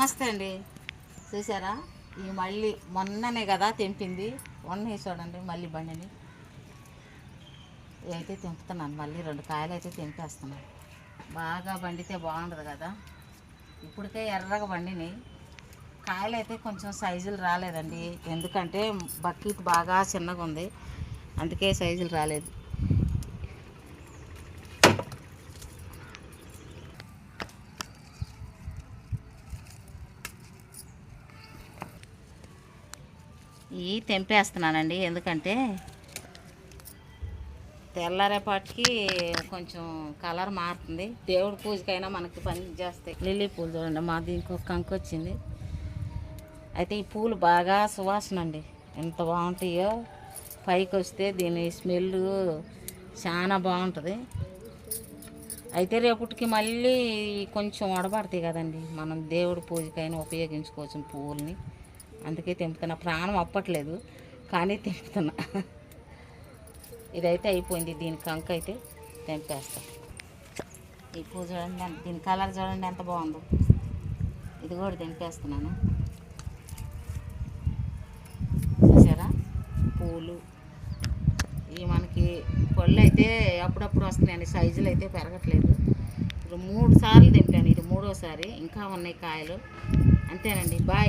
నమస్తే అండి. చూసారా? ఈ మళ్ళీ మొన్ననే కదా తెంపింది. మొన్న చూడండి మళ్ళీ బండిని. అయితే తెంపుతున్నాను. మళ్ళీ రెండు కాయలు అయితే తెంపేస్తున్నాను. బాగా బండితే బాగుండదు కదా. ఇప్పటికే ఎర్రగా బండిని కాయలు అయితే కొంచెం సైజులు రాలేదండి. ఎందుకంటే బకెట్ బాగా చిన్నగా ఉంది అందుకే సైజులు రాలేదు. ఈ తెంపేస్తున్నానండి. ఎందుకంటే తెల్లారేపాటికి కొంచెం కలర్ మారుతుంది. దేవుడి పూజకైనా మనకి పని చేస్తాయి. లిల్లీ పూలు చూడండి మాది ఇంకొక కంక వచ్చింది. అయితే ఈ పూలు బాగా సువాసన అండి. ఎంత బాగుంటాయో. పైకి వస్తే దీని స్మెల్ చాలా బాగుంటుంది. అయితే రేపటికి మళ్ళీ కొంచెం వడబడతాయి కదండి. మనం దేవుడి పూజకైనా ఉపయోగించుకోవచ్చు పువ్వుల్ని అందుకే తెంపుతున్నా. ప్రాణం అప్పట్లేదు కానీ తెంపుతున్నా. ఇదైతే అయిపోయింది. దీని కంక అయితే తెంపేస్తా. ఈ పువ్వు చూడండి దీని కలర్ చూడండి ఎంత బాగుందో. ఇది కూడా తెంపేస్తున్నాను. చూసారా? పూలు. ఇవి మనకి పళ్ళు అయితే అప్పుడప్పుడు వస్తున్నాయండి. సైజులు అయితే పెరగట్లేదు. ఇప్పుడు మూడు సార్లు తెంపాను. ఇది మూడోసారి. ఇంకా ఉన్నాయి కాయలు. అంతేనండి. బాయ్.